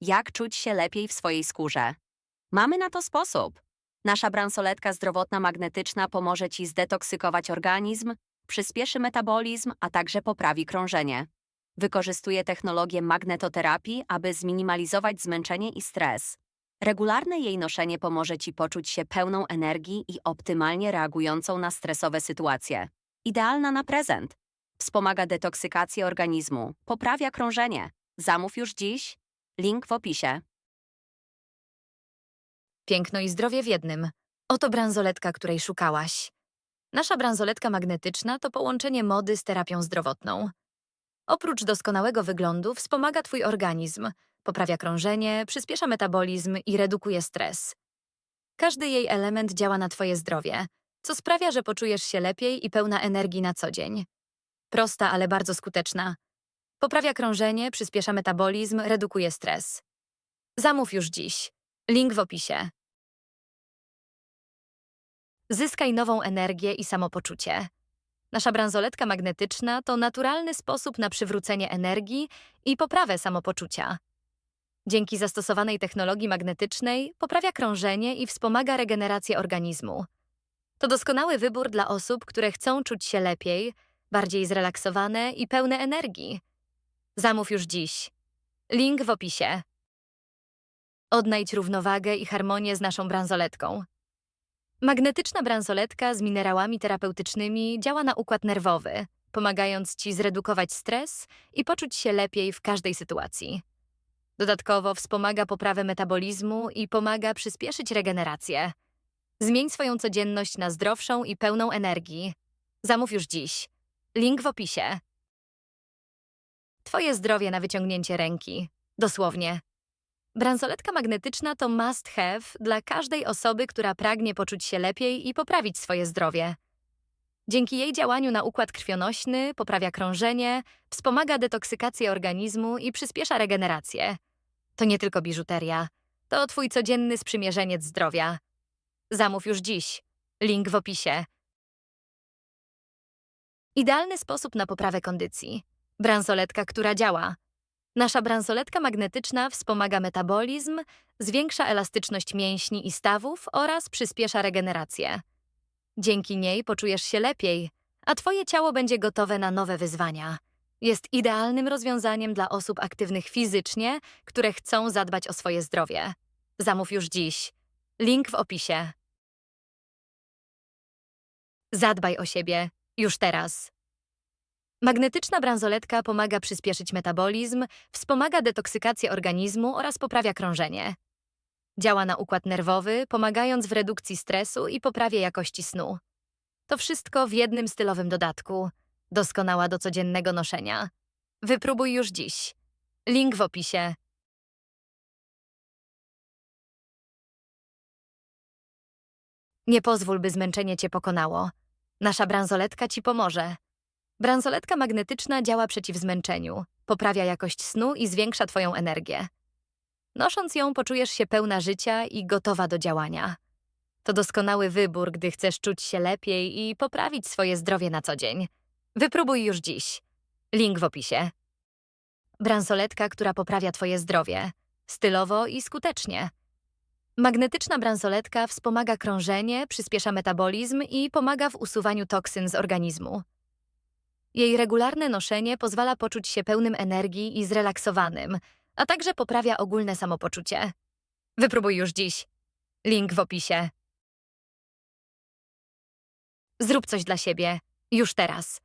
Jak czuć się lepiej w swojej skórze? Mamy na to sposób. Nasza bransoletka zdrowotna magnetyczna pomoże Ci zdetoksykować organizm, przyspieszy metabolizm, a także poprawi krążenie. Wykorzystuje technologię magnetoterapii, aby zminimalizować zmęczenie i stres. Regularne jej noszenie pomoże Ci poczuć się pełną energii i optymalnie reagującą na stresowe sytuacje. Idealna na prezent. Wspomaga detoksykację organizmu, poprawia krążenie. Zamów już dziś. Link w opisie. Piękno i zdrowie w jednym. Oto bransoletka, której szukałaś. Nasza bransoletka magnetyczna to połączenie mody z terapią zdrowotną. Oprócz doskonałego wyglądu wspomaga Twój organizm, poprawia krążenie, przyspiesza metabolizm i redukuje stres. Każdy jej element działa na Twoje zdrowie, co sprawia, że poczujesz się lepiej i pełna energii na co dzień. Prosta, ale bardzo skuteczna. Poprawia krążenie, przyspiesza metabolizm, redukuje stres. Zamów już dziś. Link w opisie. Zyskaj nową energię i samopoczucie. Nasza bransoletka magnetyczna to naturalny sposób na przywrócenie energii i poprawę samopoczucia. Dzięki zastosowanej technologii magnetycznej poprawia krążenie i wspomaga regenerację organizmu. To doskonały wybór dla osób, które chcą czuć się lepiej, bardziej zrelaksowane i pełne energii. Zamów już dziś. Link w opisie. Odnajdź równowagę i harmonię z naszą bransoletką. Magnetyczna bransoletka z minerałami terapeutycznymi działa na układ nerwowy, pomagając Ci zredukować stres i poczuć się lepiej w każdej sytuacji. Dodatkowo wspomaga poprawę metabolizmu i pomaga przyspieszyć regenerację. Zmień swoją codzienność na zdrowszą i pełną energii. Zamów już dziś. Link w opisie. Twoje zdrowie na wyciągnięcie ręki. Dosłownie. Bransoletka magnetyczna to must have dla każdej osoby, która pragnie poczuć się lepiej i poprawić swoje zdrowie. Dzięki jej działaniu na układ krwionośny poprawia krążenie, wspomaga detoksykację organizmu i przyspiesza regenerację. To nie tylko biżuteria, to twój codzienny sprzymierzeniec zdrowia. Zamów już dziś. Link w opisie. Idealny sposób na poprawę kondycji. Bransoletka, która działa. Nasza bransoletka magnetyczna wspomaga metabolizm, zwiększa elastyczność mięśni i stawów oraz przyspiesza regenerację. Dzięki niej poczujesz się lepiej, a Twoje ciało będzie gotowe na nowe wyzwania. Jest idealnym rozwiązaniem dla osób aktywnych fizycznie, które chcą zadbać o swoje zdrowie. Zamów już dziś. Link w opisie. Zadbaj o siebie już teraz. Magnetyczna bransoletka pomaga przyspieszyć metabolizm, wspomaga detoksykację organizmu oraz poprawia krążenie. Działa na układ nerwowy, pomagając w redukcji stresu i poprawie jakości snu. To wszystko w jednym stylowym dodatku. Doskonała do codziennego noszenia. Wypróbuj już dziś. Link w opisie. Nie pozwól, by zmęczenie cię pokonało. Nasza bransoletka ci pomoże. Bransoletka magnetyczna działa przeciw zmęczeniu, poprawia jakość snu i zwiększa Twoją energię. Nosząc ją, poczujesz się pełna życia i gotowa do działania. To doskonały wybór, gdy chcesz czuć się lepiej i poprawić swoje zdrowie na co dzień. Wypróbuj już dziś. Link w opisie. Bransoletka, która poprawia Twoje zdrowie, stylowo i skutecznie. Magnetyczna bransoletka wspomaga krążenie, przyspiesza metabolizm i pomaga w usuwaniu toksyn z organizmu. Jej regularne noszenie pozwala poczuć się pełnym energii i zrelaksowanym, a także poprawia ogólne samopoczucie. Wypróbuj już dziś. Link w opisie. Zrób coś dla siebie. Już teraz.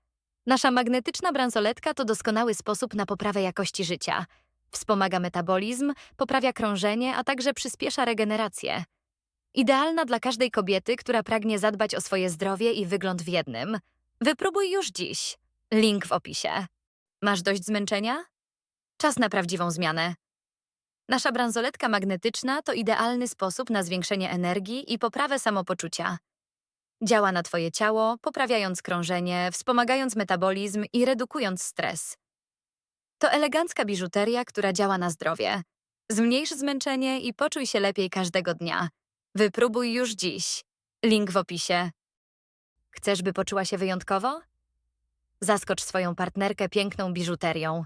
Nasza magnetyczna bransoletka to doskonały sposób na poprawę jakości życia. Wspomaga metabolizm, poprawia krążenie, a także przyspiesza regenerację. Idealna dla każdej kobiety, która pragnie zadbać o swoje zdrowie i wygląd w jednym. Wypróbuj już dziś. Link w opisie. Masz dość zmęczenia? Czas na prawdziwą zmianę. Nasza bransoletka magnetyczna to idealny sposób na zwiększenie energii i poprawę samopoczucia. Działa na Twoje ciało, poprawiając krążenie, wspomagając metabolizm i redukując stres. To elegancka biżuteria, która działa na zdrowie. Zmniejsz zmęczenie i poczuj się lepiej każdego dnia. Wypróbuj już dziś. Link w opisie. Chcesz, by poczuła się wyjątkowo? Zaskocz swoją partnerkę piękną biżuterią.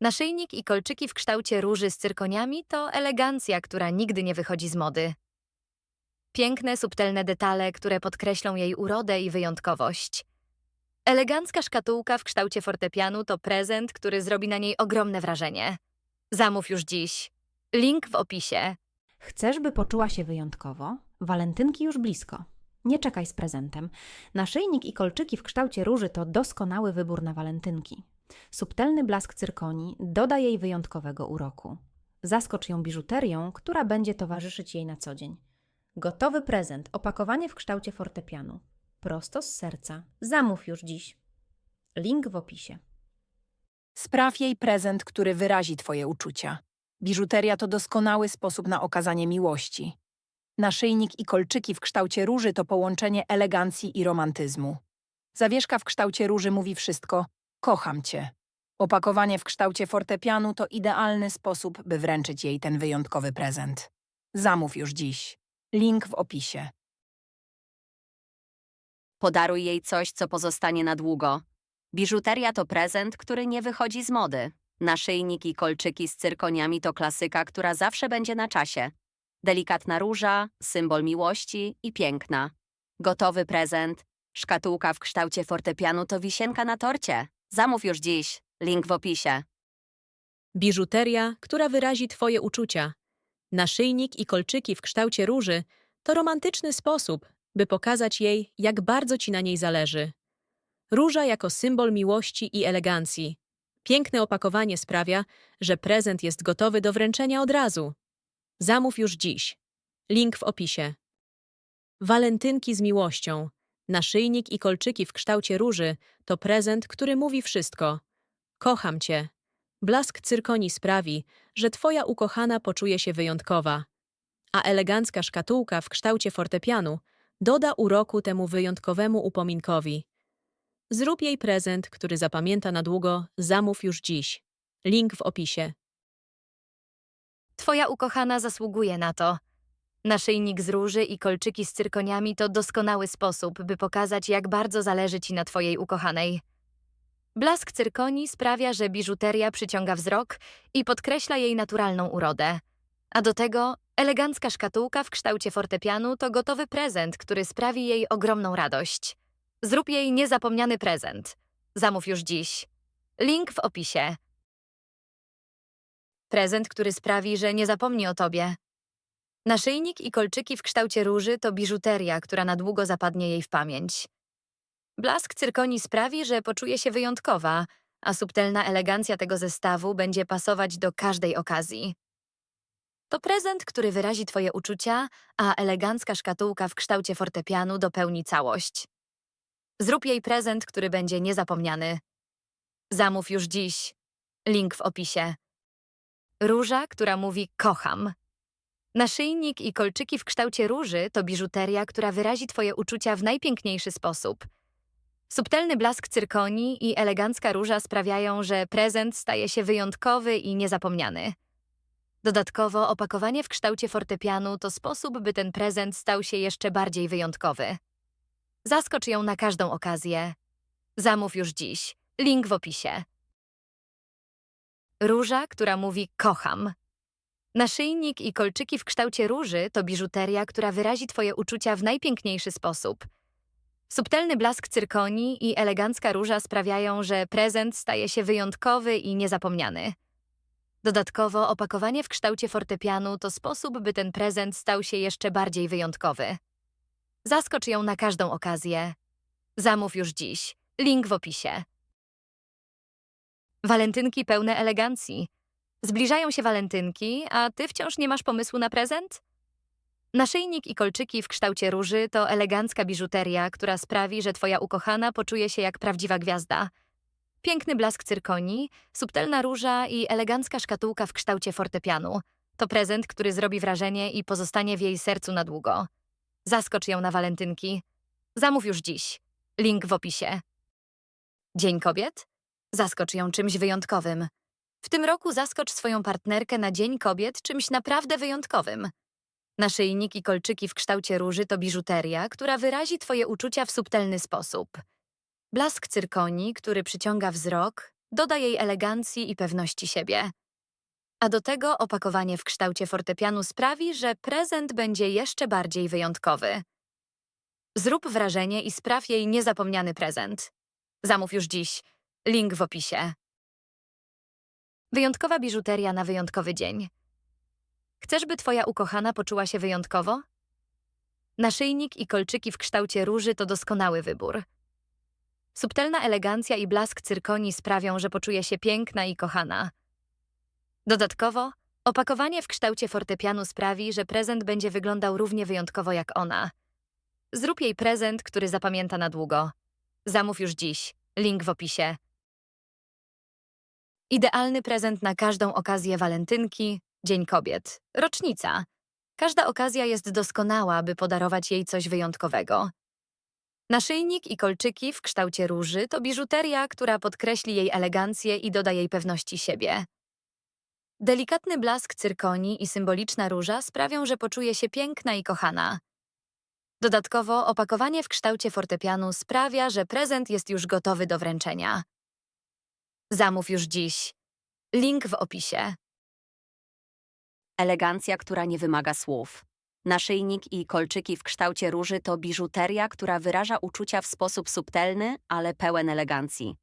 Naszyjnik i kolczyki w kształcie róży z cyrkoniami to elegancja, która nigdy nie wychodzi z mody. Piękne, subtelne detale, które podkreślą jej urodę i wyjątkowość. Elegancka szkatułka w kształcie fortepianu to prezent, który zrobi na niej ogromne wrażenie. Zamów już dziś. Link w opisie. Chcesz, by poczuła się wyjątkowo? Walentynki już blisko. Nie czekaj z prezentem. Naszyjnik i kolczyki w kształcie róży to doskonały wybór na walentynki. Subtelny blask cyrkonii doda jej wyjątkowego uroku. Zaskocz ją biżuterią, która będzie towarzyszyć jej na co dzień. Gotowy prezent, opakowanie w kształcie fortepianu. Prosto z serca. Zamów już dziś. Link w opisie. Spraw jej prezent, który wyrazi Twoje uczucia. Biżuteria to doskonały sposób na okazanie miłości. Naszyjnik i kolczyki w kształcie róży to połączenie elegancji i romantyzmu. Zawieszka w kształcie róży mówi wszystko: kocham Cię. Opakowanie w kształcie fortepianu to idealny sposób, by wręczyć jej ten wyjątkowy prezent. Zamów już dziś. Link w opisie. Podaruj jej coś, co pozostanie na długo. Biżuteria to prezent, który nie wychodzi z mody. Naszyjnik i kolczyki z cyrkoniami to klasyka, która zawsze będzie na czasie. Delikatna róża, symbol miłości i piękna. Gotowy prezent. Szkatułka w kształcie fortepianu to wisienka na torcie. Zamów już dziś. Link w opisie. Biżuteria, która wyrazi Twoje uczucia. Naszyjnik i kolczyki w kształcie róży to romantyczny sposób, by pokazać jej, jak bardzo Ci na niej zależy. Róża jako symbol miłości i elegancji. Piękne opakowanie sprawia, że prezent jest gotowy do wręczenia od razu. Zamów już dziś. Link w opisie. Walentynki z miłością. Naszyjnik i kolczyki w kształcie róży to prezent, który mówi wszystko. Kocham Cię. Blask cyrkoni sprawi, że Twoja ukochana poczuje się wyjątkowa, a elegancka szkatułka w kształcie fortepianu doda uroku temu wyjątkowemu upominkowi. Zrób jej prezent, który zapamięta na długo, zamów już dziś. Link w opisie. Twoja ukochana zasługuje na to. Naszyjnik z róży i kolczyki z cyrkoniami to doskonały sposób, by pokazać, jak bardzo zależy Ci na Twojej ukochanej. Blask cyrkonii sprawia, że biżuteria przyciąga wzrok i podkreśla jej naturalną urodę. A do tego elegancka szkatułka w kształcie fortepianu to gotowy prezent, który sprawi jej ogromną radość. Zrób jej niezapomniany prezent. Zamów już dziś. Link w opisie. Prezent, który sprawi, że nie zapomni o tobie. Naszyjnik i kolczyki w kształcie róży to biżuteria, która na długo zapadnie jej w pamięć. Blask cyrkonii sprawi, że poczuje się wyjątkowa, a subtelna elegancja tego zestawu będzie pasować do każdej okazji. To prezent, który wyrazi Twoje uczucia, a elegancka szkatułka w kształcie fortepianu dopełni całość. Zrób jej prezent, który będzie niezapomniany. Zamów już dziś. Link w opisie. Róża, która mówi kocham. Naszyjnik i kolczyki w kształcie róży to biżuteria, która wyrazi Twoje uczucia w najpiękniejszy sposób. Subtelny blask cyrkonii i elegancka róża sprawiają, że prezent staje się wyjątkowy i niezapomniany. Dodatkowo opakowanie w kształcie fortepianu to sposób, by ten prezent stał się jeszcze bardziej wyjątkowy. Zaskocz ją na każdą okazję. Zamów już dziś. Link w opisie. Róża, która mówi kocham. Naszyjnik i kolczyki w kształcie róży to biżuteria, która wyrazi Twoje uczucia w najpiękniejszy sposób. Subtelny blask cyrkonii i elegancka róża sprawiają, że prezent staje się wyjątkowy i niezapomniany. Dodatkowo opakowanie w kształcie fortepianu to sposób, by ten prezent stał się jeszcze bardziej wyjątkowy. Zaskocz ją na każdą okazję. Zamów już dziś. Link w opisie. Walentynki pełne elegancji. Zbliżają się walentynki, a ty wciąż nie masz pomysłu na prezent? Naszyjnik i kolczyki w kształcie róży to elegancka biżuteria, która sprawi, że twoja ukochana poczuje się jak prawdziwa gwiazda. Piękny blask cyrkonii, subtelna róża i elegancka szkatułka w kształcie fortepianu. To prezent, który zrobi wrażenie i pozostanie w jej sercu na długo. Zaskocz ją na walentynki. Zamów już dziś. Link w opisie. Dzień Kobiet? Zaskocz ją czymś wyjątkowym. W tym roku zaskocz swoją partnerkę na Dzień Kobiet czymś naprawdę wyjątkowym. Naszyjnik i kolczyki w kształcie róży to biżuteria, która wyrazi Twoje uczucia w subtelny sposób. Blask cyrkonii, który przyciąga wzrok, doda jej elegancji i pewności siebie. A do tego opakowanie w kształcie fortepianu sprawi, że prezent będzie jeszcze bardziej wyjątkowy. Zrób wrażenie i spraw jej niezapomniany prezent. Zamów już dziś. Link w opisie. Wyjątkowa biżuteria na wyjątkowy dzień. Chcesz, by Twoja ukochana poczuła się wyjątkowo? Naszyjnik i kolczyki w kształcie róży to doskonały wybór. Subtelna elegancja i blask cyrkonii sprawią, że poczuje się piękna i kochana. Dodatkowo, opakowanie w kształcie fortepianu sprawi, że prezent będzie wyglądał równie wyjątkowo jak ona. Zrób jej prezent, który zapamięta na długo. Zamów już dziś. Link w opisie. Idealny prezent na każdą okazję walentynki, Dzień Kobiet, rocznica. Każda okazja jest doskonała, by podarować jej coś wyjątkowego. Naszyjnik i kolczyki w kształcie róży to biżuteria, która podkreśli jej elegancję i doda jej pewności siebie. Delikatny blask cyrkonii i symboliczna róża sprawią, że poczuje się piękna i kochana. Dodatkowo opakowanie w kształcie fortepianu sprawia, że prezent jest już gotowy do wręczenia. Zamów już dziś. Link w opisie. Elegancja, która nie wymaga słów. Naszyjnik i kolczyki w kształcie róży to biżuteria, która wyraża uczucia w sposób subtelny, ale pełen elegancji.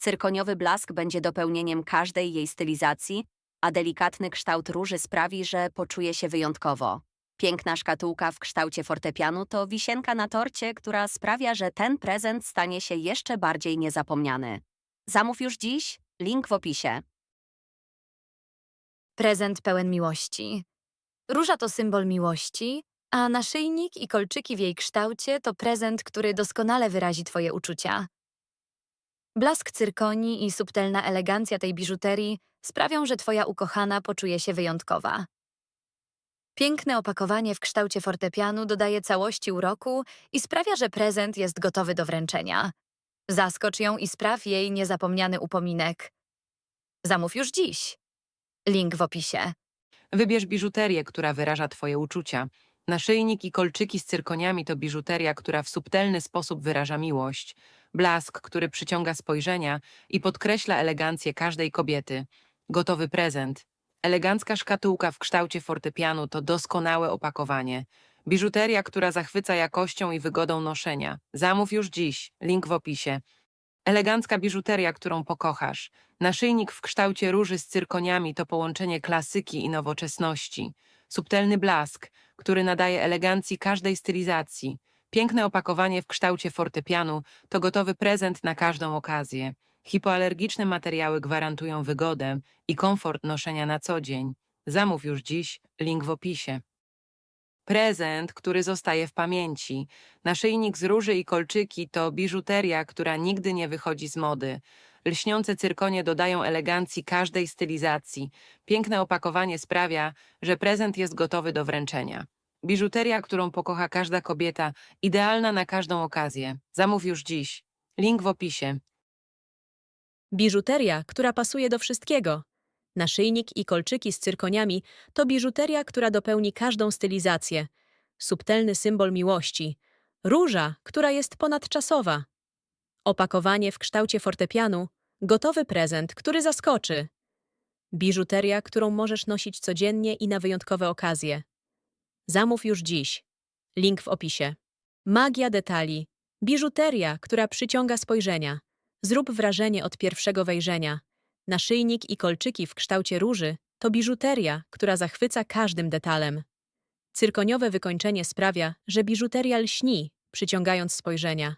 Cyrkoniowy blask będzie dopełnieniem każdej jej stylizacji, a delikatny kształt róży sprawi, że poczuje się wyjątkowo. Piękna szkatułka w kształcie fortepianu to wisienka na torcie, która sprawia, że ten prezent stanie się jeszcze bardziej niezapomniany. Zamów już dziś, link w opisie. Prezent pełen miłości. Róża to symbol miłości, a naszyjnik i kolczyki w jej kształcie to prezent, który doskonale wyrazi Twoje uczucia. Blask cyrkonii i subtelna elegancja tej biżuterii sprawią, że Twoja ukochana poczuje się wyjątkowa. Piękne opakowanie w kształcie fortepianu dodaje całości uroku i sprawia, że prezent jest gotowy do wręczenia. Zaskocz ją i spraw jej niezapomniany upominek. Zamów już dziś. Link w opisie. Wybierz biżuterię, która wyraża Twoje uczucia. Naszyjnik i kolczyki z cyrkoniami to biżuteria, która w subtelny sposób wyraża miłość. Blask, który przyciąga spojrzenia i podkreśla elegancję każdej kobiety. Gotowy prezent. Elegancka szkatułka w kształcie fortepianu to doskonałe opakowanie. Biżuteria, która zachwyca jakością i wygodą noszenia. Zamów już dziś. Link w opisie. Elegancka biżuteria, którą pokochasz. Naszyjnik w kształcie róży z cyrkoniami to połączenie klasyki i nowoczesności. Subtelny blask, który nadaje elegancji każdej stylizacji. Piękne opakowanie w kształcie fortepianu to gotowy prezent na każdą okazję. Hipoalergiczne materiały gwarantują wygodę i komfort noszenia na co dzień. Zamów już dziś, link w opisie. Prezent, który zostaje w pamięci. Naszyjnik z róży i kolczyki to biżuteria, która nigdy nie wychodzi z mody. Lśniące cyrkonie dodają elegancji każdej stylizacji. Piękne opakowanie sprawia, że prezent jest gotowy do wręczenia. Biżuteria, którą pokocha każda kobieta, idealna na każdą okazję. Zamów już dziś. Link w opisie. Biżuteria, która pasuje do wszystkiego. Naszyjnik i kolczyki z cyrkoniami to biżuteria, która dopełni każdą stylizację. Subtelny symbol miłości. Róża, która jest ponadczasowa. Opakowanie w kształcie fortepianu. Gotowy prezent, który zaskoczy. Biżuteria, którą możesz nosić codziennie i na wyjątkowe okazje. Zamów już dziś. Link w opisie. Magia detali. Biżuteria, która przyciąga spojrzenia. Zrób wrażenie od pierwszego wejrzenia. Naszyjnik i kolczyki w kształcie róży to biżuteria, która zachwyca każdym detalem. Cyrkoniowe wykończenie sprawia, że biżuteria lśni, przyciągając spojrzenia.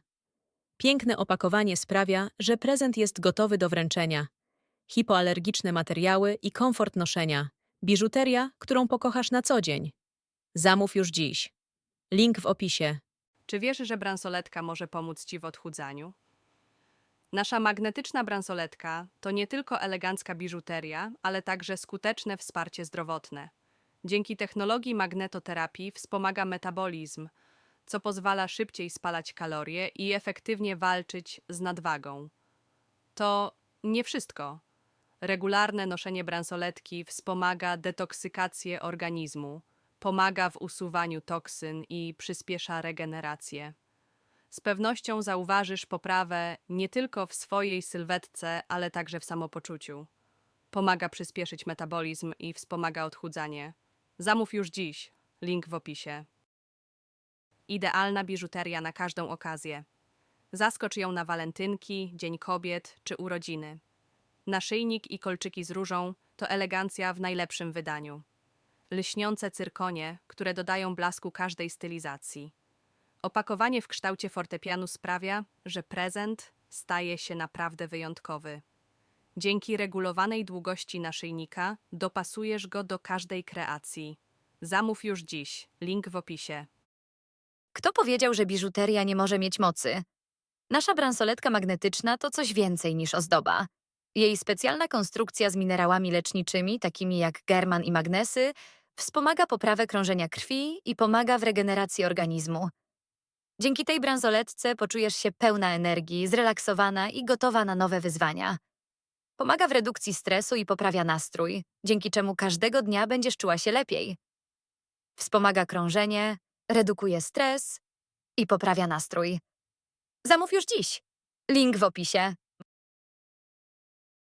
Piękne opakowanie sprawia, że prezent jest gotowy do wręczenia. Hipoalergiczne materiały i komfort noszenia. Biżuteria, którą pokochasz na co dzień. Zamów już dziś. Link w opisie. Czy wiesz, że bransoletka może pomóc Ci w odchudzaniu? Nasza magnetyczna bransoletka to nie tylko elegancka biżuteria, ale także skuteczne wsparcie zdrowotne. Dzięki technologii magnetoterapii wspomaga metabolizm, co pozwala szybciej spalać kalorie i efektywnie walczyć z nadwagą. To nie wszystko. Regularne noszenie bransoletki wspomaga detoksykację organizmu, pomaga w usuwaniu toksyn i przyspiesza regenerację. Z pewnością zauważysz poprawę nie tylko w swojej sylwetce, ale także w samopoczuciu. Pomaga przyspieszyć metabolizm i wspomaga odchudzanie. Zamów już dziś. Link w opisie. Idealna biżuteria na każdą okazję. Zaskocz ją na walentynki, Dzień Kobiet czy urodziny. Naszyjnik i kolczyki z różą to elegancja w najlepszym wydaniu. Lśniące cyrkonie, które dodają blasku każdej stylizacji. Opakowanie w kształcie fortepianu sprawia, że prezent staje się naprawdę wyjątkowy. Dzięki regulowanej długości naszyjnika dopasujesz go do każdej kreacji. Zamów już dziś. Link w opisie. Kto powiedział, że biżuteria nie może mieć mocy? Nasza bransoletka magnetyczna to coś więcej niż ozdoba. Jej specjalna konstrukcja z minerałami leczniczymi, takimi jak german i magnesy, wspomaga poprawę krążenia krwi i pomaga w regeneracji organizmu. Dzięki tej bransoletce poczujesz się pełna energii, zrelaksowana i gotowa na nowe wyzwania. Pomaga w redukcji stresu i poprawia nastrój, dzięki czemu każdego dnia będziesz czuła się lepiej. Wspomaga krążenie, redukuje stres i poprawia nastrój. Zamów już dziś. Link w opisie.